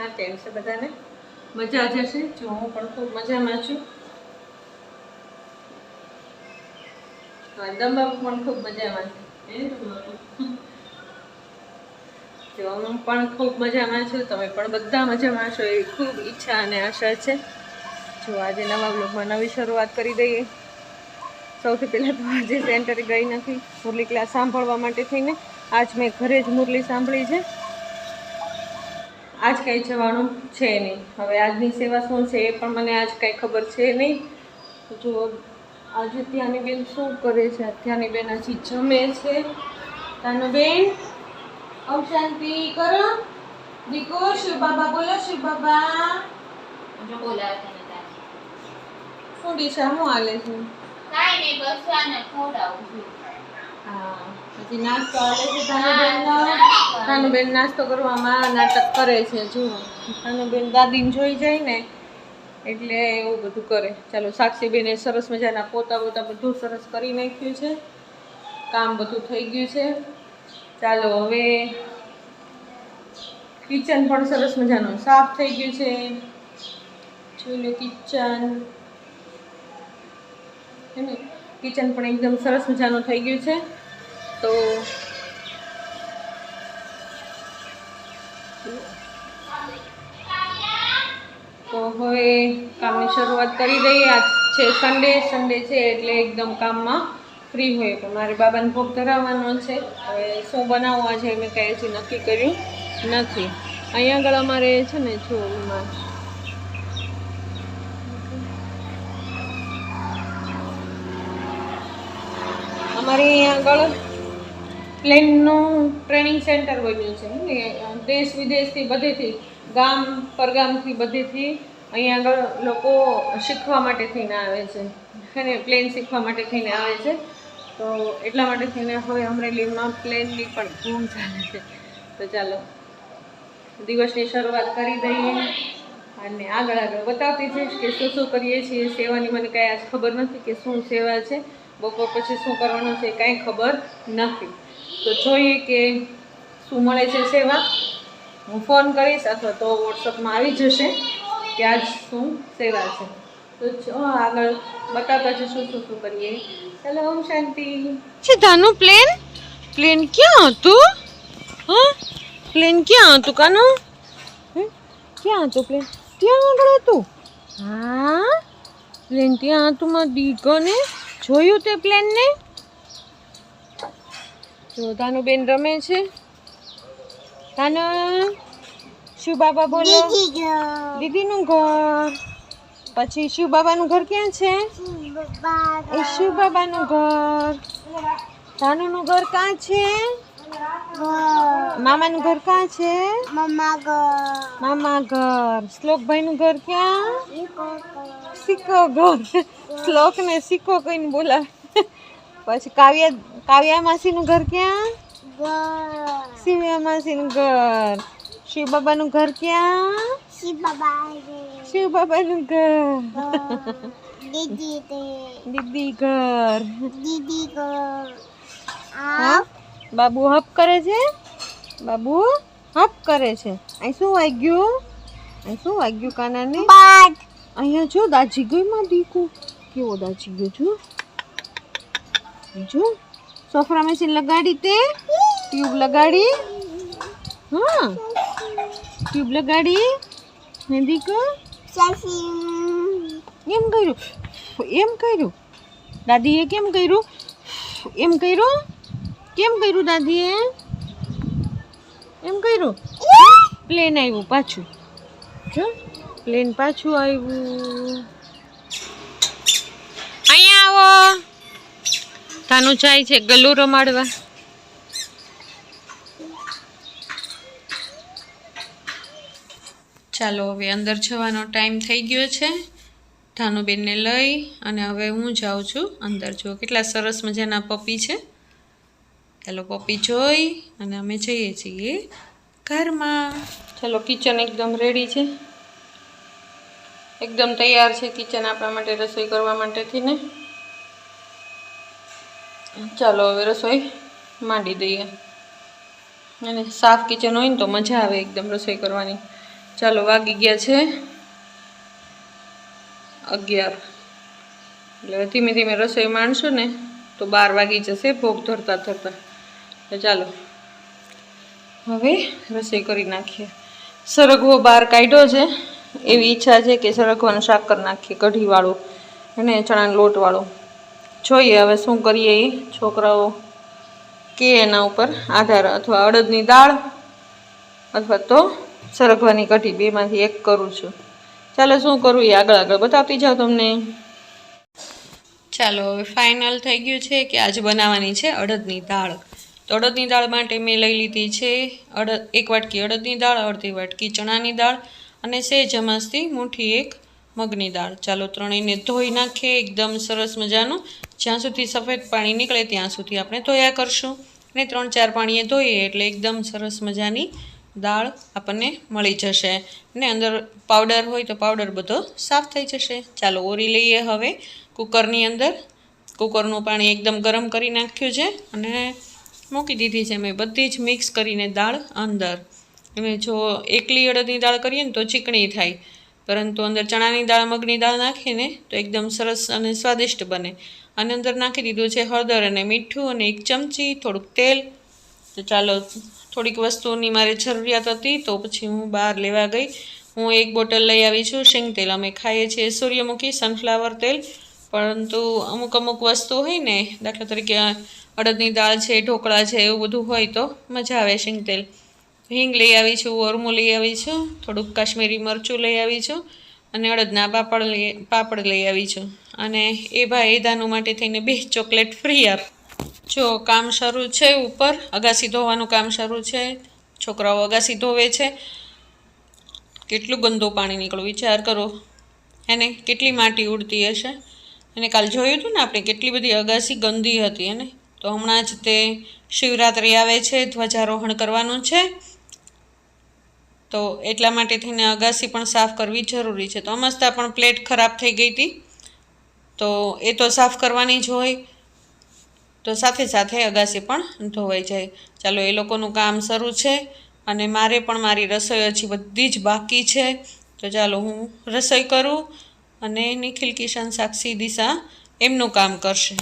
કૃષ્ણ કેમ છે બધાને? મજા જશે જો હું પણ ખૂબ મજામાં છું. હા, દમબાબુ પણ ખૂબ મજામાં છે. હે જો હું પણ ખૂબ મજામાં છું. તમે પણ બધા મજામાં છો એવી ખૂબ ઈચ્છા અને આશા છે. જો આજે નવા બ્લોગમાં નવી શરૂઆત કરી દઈએ. સૌથી પહેલાં તો આજે સેન્ટરે ગઈ નથી. મુરલી ક્લાસ સાંભળવા માટે થઈને આજ મેં ઘરે જ મુરલી સાંભળી છે. આજ કંઈ જવાનું છે નહીં. હવે આજની સેવા શું છે એ પણ મને આજ કંઈ ખબર છે નહીં. જો આજે ત્યાંની બેન શું કરે છે? ત્યાંની બેન હજી જમે છે. ત્યાંનું બેન ઓમ શાંતિ કરો. દીકો શિવ બાબા બોલો શિવ બાબા જો બોલાવે શું દિશા શું હાલે છે? કાઈ નહીં, બસ આને ખવડાવું છું. પછી નાસ્તો હાલે છે તાનુબેન નાસ્તો કરવામાં નાટક કરે છે જુઓ. ખાનુબેન દાદીને જોઈ જાય ને એટલે એવું બધું કરે. ચાલો સાક્ષીબેને સરસ મજાના પોતા પોતા બધું સરસ કરી નાખ્યું છે. કામ બધું થઈ ગયું છે. ચાલો હવે કિચન પણ સરસ મજાનું સાફ થઈ ગયું છે. જોઈ કિચન. હે ને? કિચન પણ એકદમ સરસ મજાનું થઈ ગયું છે. તો તો હવે કામની શરૂઆત કરી દઈએ. આજ છે સન્ડે સન્ડે છે એટલે એકદમ કામમાં ફ્રી હોય પણ મારે બાબાને ભોગ ધરાવવાનો છે. હવે શું બનાવવું આજે મેં કહે છે નક્કી કર્યું નથી. અહીંયા આગળ અમારે છે ને જો એમાં અમારે અહીંયા આગળ પ્લેનનું ટ્રેનિંગ સેન્ટર બન્યું છે. દેશ વિદેશથી બધેથી, ગામ પરગામથી બધેથી અહીંયા આગળ લોકો શીખવા માટે થઈને આવે છે. અને પ્લેન શીખવા માટે થઈને આવે છે. તો એટલા માટે થઈને હવે અમરેલીમાં પ્લેનની પણ ધૂમ ચાલે છે. તો ચાલો, દિવસની શરૂઆત કરી દઈએ અને આગળ આગળ બતાવતી જઈશ કે શું શું કરીએ છીએ, સેવાની મને કાંઈ આજ ખબર નથી કે શું સેવા છે. બપોર પછી શું કરવાનું છે કાંઈ ખબર નથી. તો જોઈએ કે શું મળે છે સેવા. હું ફોન કરીશ અથવા તો વોટ્સઅપમાં આવી જશે કે આજ શું સેવા છે. તો આગળ બતાવતા છે શું શું શું કરીએ. ચાલો ઓમ શાંતિ. છે ધાનું પ્લેન? પ્લેન ક્યાં હતું? હા? પ્લેન ક્યાં હતું કાનું? ક્યાં હતું પ્લેન? ત્યાં આગળ હતું? હા? પ્લેન ત્યાં હતું મારા દીકને જોયું તે પ્લેનને? જો ધાનુબેન બેન રમે છે. તાનું શિવ બાબા બોલો? દીદીનું ઘર. પછી શિવ બાબાનું ઘર ક્યાં છે? એ શિવ બાબાનું ઘર? ધાનુનું ઘર ક્યાં છે? મામાનું ઘર ક્યાં છે? મામા ઘર. શ્લોકભાઈનું ઘર ક્યાં? સિક્કો ઘર. શ્લોક ને સિક્કો કહીને બોલાવે. પછી કાવ્યા કાવ્યા માસીનું ઘર ક્યાં? શિવ્યા માસીનું ઘર. શિવ બાબાનું ઘર ક્યાં? શિવ બાબા બાબાનું ઘર. દીદી ઘર. હા? બાબુ હપ કરે છે? બાબુ હપ કરે છે. અહીં શું વાગ્યું? અહીં શું વાગ્યું કાનાને? અહીંયા જો દાજી ગઈ માં દીકુ. કેવો દાજી ગયો જો જો સોફરા મશીન લગાડી તે. ટ્યુબ લગાડી. હા. ટ્યુબ લગાડી. ને દીકો એમ કર્યું. એમ કર્યું. દાદીએ કેમ કર્યું? એમ કર્યું? કેમ કર્યું દાદીએ? એમ કર્યું? પ્લેન આવ્યું પાછું. જો પ્લેન પાછું આવ્યું. અહીંયા આવો. તાનું જાય છે ગલું રમાડવા. ચાલો, હવે અંદર જવાનો ટાઈમ થઈ ગયો છે. ધાનુબેનને લઈ અને હવે હું જાઉં છું અંદર. જો કેટલા સરસ મજાના પપ્પી છે. ચાલો, પપી જોઈ અને અમે જઈએ છીએ ઘરમાં. ચાલો, કિચન એકદમ રેડી છે. એકદમ તૈયાર છે કિચન આપણા માટે રસોઈ કરવા માટેથી ને. ચાલો હવે રસોઈ માંડી દઈએ. અને સાફ કિચન હોય ને તો મજા આવે એકદમ રસોઈ કરવાની. ચાલો વાગી ગયા છે અગિયાર. એટલે ધીમે ધીમે રસોઈ માંડશું ને તો બાર વાગી જશે ભોગ ધરતા ધરતા. તો ચાલો હવે રસોઈ કરી નાખીએ. સરગવો બહાર કાઢ્યો છે. એવી ઈચ્છા છે કે સરગવાનું શાક કરી નાખીએ, કઢીવાળું અને ચણાના લોટવાળું. જોઈએ હવે શું કરીએ એ છોકરાઓ કે એના ઉપર આધાર અથવા અડદની દાળ અથવા તો સરગવાની કઢી, બેમાંથી એક કરું છું. ચાલો શું કરું એ આગળ આગળ બતાવતી જાઉં તમને. ચાલો, હવે ફાઇનલ થઈ ગયું છે કે આજે બનાવવાની છે અડદની દાળ. તો અડદની દાળ માટે મેં લઈ લીધી છે અડદ એક વાટકી અડદની દાળ, અડધી વાટકી ચણાની દાળ અને સેજ મસ્તી મુઠ્ઠી એક મગની દાળ. ચાલો ત્રણેયને ધોઈ નાખીએ, એકદમ સરસ મજાનું. જ્યાં સુધી સફેદ પાણી નીકળે ત્યાં સુધી આપણે ધોયા કરશું. અને ત્રણ ચાર પાણીએ ધોઈએ એટલે એકદમ સરસ મજાની દાળ આપણને મળી જશે. ને અંદર પાવડર હોય તો પાવડર બધો સાફ થઈ જશે. ચાલો ઓરી લઈએ હવે કુકરની અંદર. કુકરનું પાણી એકદમ ગરમ કરી નાખ્યું છે અને મૂકી દીધી છે મેં બધી જ મિક્સ કરીને દાળ અંદર. અમે જો એકલી અડદની દાળ કરીએ ને તો ચીકણી થાય. પરંતુ અંદર ચણાની દાળ, મગની દાળ નાખીને તો એકદમ સરસ અને સ્વાદિષ્ટ બને. અને અંદર નાખી દીધું છે હળદર અને મીઠું અને એક ચમચી થોડુંક તેલ. તો ચાલો, થોડીક વસ્તુની મારે જરૂરિયાત હતી તો પછી હું બહાર લેવા ગઈ. હું એક બોટલ લઈ આવી છું શેંગ તેલ. અમે ખાઈએ છીએ સૂર્યમુખી સનફ્લાવર તેલ. પરંતુ અમુક અમુક વસ્તુ હોય ને દાખલા તરીકે અડદની દાળ છે, ઢોકળા છે, એવું બધું હોય તો મજા આવે શેંગ તેલ. હિંગ લઈ આવી છું, ઓરમું લઈ આવી છું, થોડુંક કાશ્મીરી મરચું લઈ આવી છું અને અડદના પાપડ લઈ પાપડ લઈ આવી છું. અને એ ભાઈ દાનું માટે થઈને બે ચોકલેટ ફ્રી આપ. જો કામ શરૂ છે ઉપર, અગાસી ધોવાનું કામ શરૂ છે, છોકરાઓ અગાસી ધોવે છે, કેટલું ગંદુ પાણી નીકળું વિચાર કરો. એને કેટલી માટી ઉડતી હશે? અને કાલ જોયું હતું ને આપણે કેટલી બધી અગાસી ગંદી હતી, એને? તો હમણાં જ તે શિવરાત્રિ આવે છે, ધ્વજારોહણ કરવાનું છે. તો એટલા માટે થઈને અગાસી પણ સાફ કરવી જરૂરી છે. તો અમસ્તા પણ પ્લેટ ખરાબ થઈ ગઈ હતી. તો એ તો સાફ કરવાની જ હોય. તો સાથે સાથે અગાસી પણ ધોવાઈ જાય. ચાલો, એ લોકોનું કામ શરૂ છે અને મારે પણ મારી રસોઈ હજી બધી જ બાકી છે. તો ચાલો, હું રસોઈ કરું અને નિખિલ કિશન સાક્ષી દિશા એમનું કામ કરશે.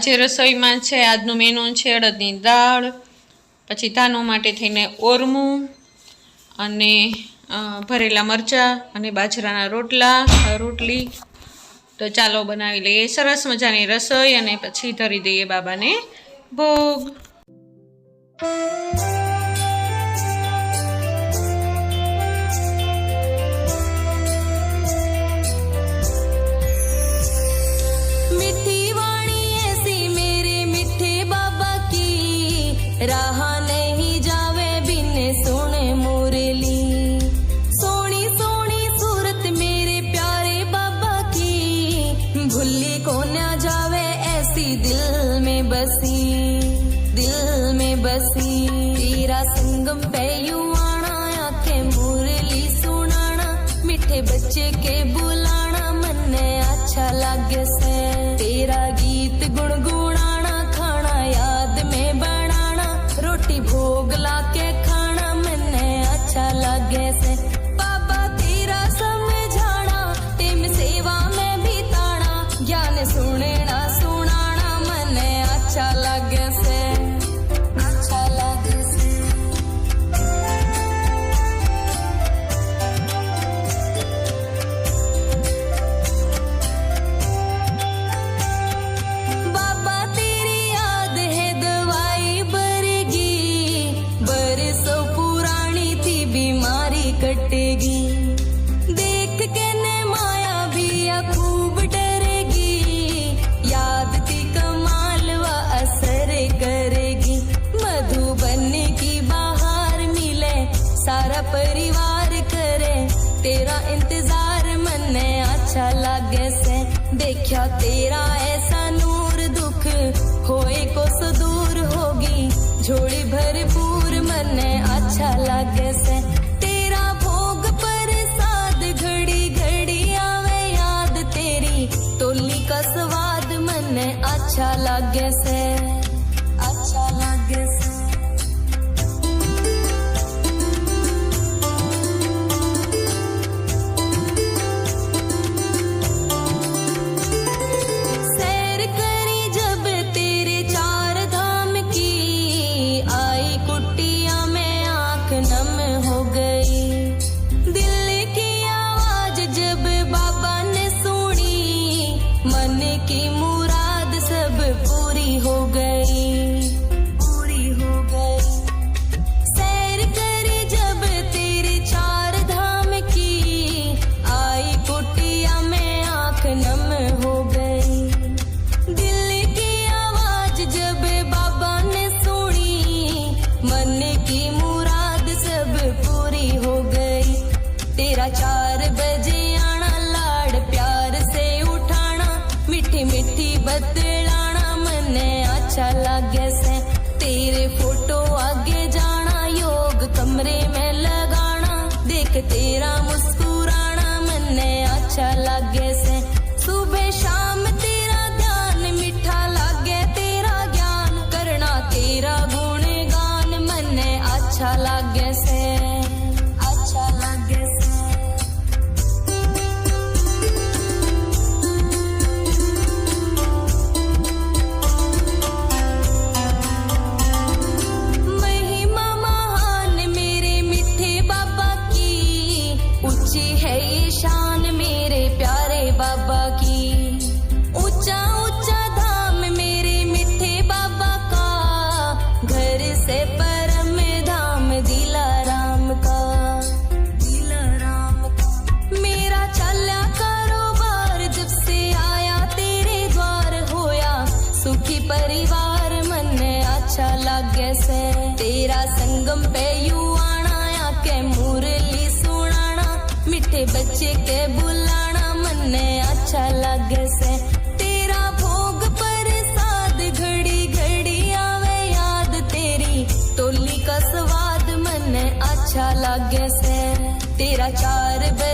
આજે રસોઈમાં છે, આજનું મેનુ છે, અડદની દાળ, પછી ધાનો માટે થઈને ઓરમું અને ભરેલા મરચાં અને બાજરાના રોટલા રોટલી. તો ચાલો બનાવી લઈએ. સરસ મજાની રસોઈ અને પછી ધરી દઈએ બાબાને ભોગ. વચ્ચે કે બોલાણા મને આછા લાગે છે. ਦੇਖਿਆ ਤੇਰਾ ਐਸਾ ਨੂਰ ਦੁੱਖ ਹੋਏ ਕੋਸ ਦੂਰ ਹੋ ਗਈ ਝੋਲੀ ਭਰਪੂਰ ਮਨੇ ਅੱਛਾ ਲੱਗੇ ਸੇ तेरा चार बजे आना लाड़ प्यार से उठाना मीठी मीठी बतलाना मन अच्छा लगे से तेरे फोटो आगे जाना योग कमरे में लगाना देख तेरा मुस्कुराना अच्छा लागे से के बुलाना मन अच्छा लगे से। तेरा भोग पर साद घड़ी घड़ी आवे याद तेरी। टोली का स्वाद मन अच्छा लगे से। तेरा चार बजे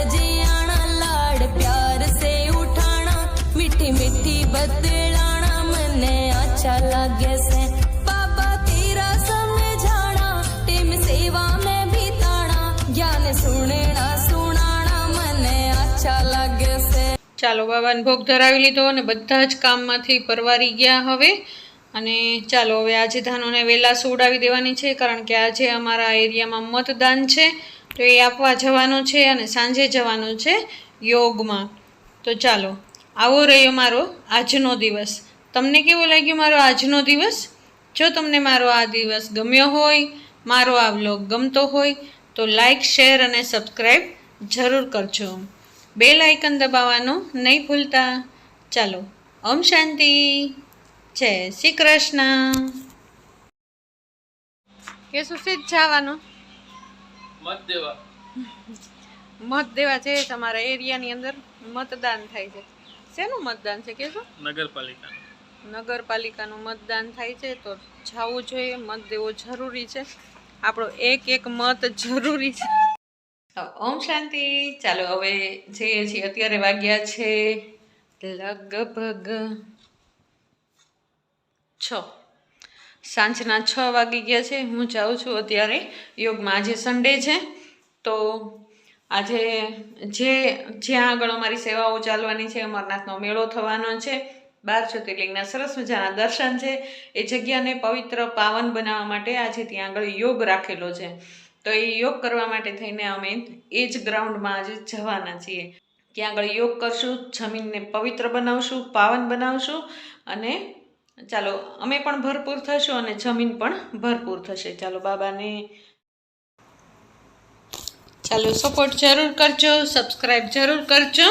ચાલો બાબાને ભોગ ધરાવી લીધો અને બધા જ કામમાંથી પરવારી ગયા હવે. અને ચાલો હવે આજે ધાનોને વહેલા સુવડાવી દેવાની છે, કારણ કે આજે અમારા એરિયામાં મતદાન છે. તો એ આપવા જવાનું છે અને સાંજે જવાનું છે યોગમાં. તો ચાલો, આવો રહ્યો મારો આજનો દિવસ. તમને કેવો લાગ્યો મારો આજનો દિવસ? જો તમને મારો આ દિવસ ગમ્યો હોય, મારો આ વ્લોગ ગમતો હોય, તો લાઈક, શેર અને સબસ્ક્રાઈબ જરૂર કરજો. બેલ આઇકન દબાવવાનું નહીં ભૂલતા. ચાલો ઓમ શાંતિ. જય શ્રી કૃષ્ણ. કે સુશીત જવાનું? મત દેવા. મત દેવા છે તમારા એરિયાની અંદર. મતદાન થાય છે. શેનું મતદાન છે કે શું નગરપાલિકાનું. નગરપાલિકાનું મતદાન થાય છે તો જવું જોઈએ. મત દેવો જરૂરી છે. આપણો એક એક મત જરૂરી છે. ઓમ શાંતિ. ચાલો હવે જઈએ છીએ. અત્યારે વાગ્યા છે લગભગ છ. સાંજના છ વાગી ગયા છે. હું જાઉં છું અત્યારે. યોગમાં આજે સન્ડે છે. તો આજે જે, જ્યાં આગળ અમારી સેવાઓ ચાલવાની છે, અમરનાથનો મેળો થવાનો છે, બાર જ્યોતિર્લિંગના સરસ મજાના દર્શન છે. એ જગ્યાને પવિત્ર પાવન બનાવવા માટે આજે ત્યાં આગળ યોગ રાખેલો છે. તો એ યોગ કરવા માટે થઈને અમે એ જ ગ્રાઉન્ડમાં આજે જવાના છીએ. ત્યાં આગળ યોગ કરશું, જમીનને પવિત્ર બનાવશું, પાવન બનાવશું અને ચાલો, અમે પણ ભરપૂર થશું અને જમીન પણ ભરપૂર થશે. ચાલો, બાબાને ચાલો સપોર્ટ જરૂર કરજો સબસ્ક્રાઈબ જરૂર કરજો.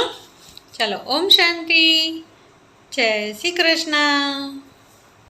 ચાલો, ઓમ શાંતિ. જય શ્રી કૃષ્ણ.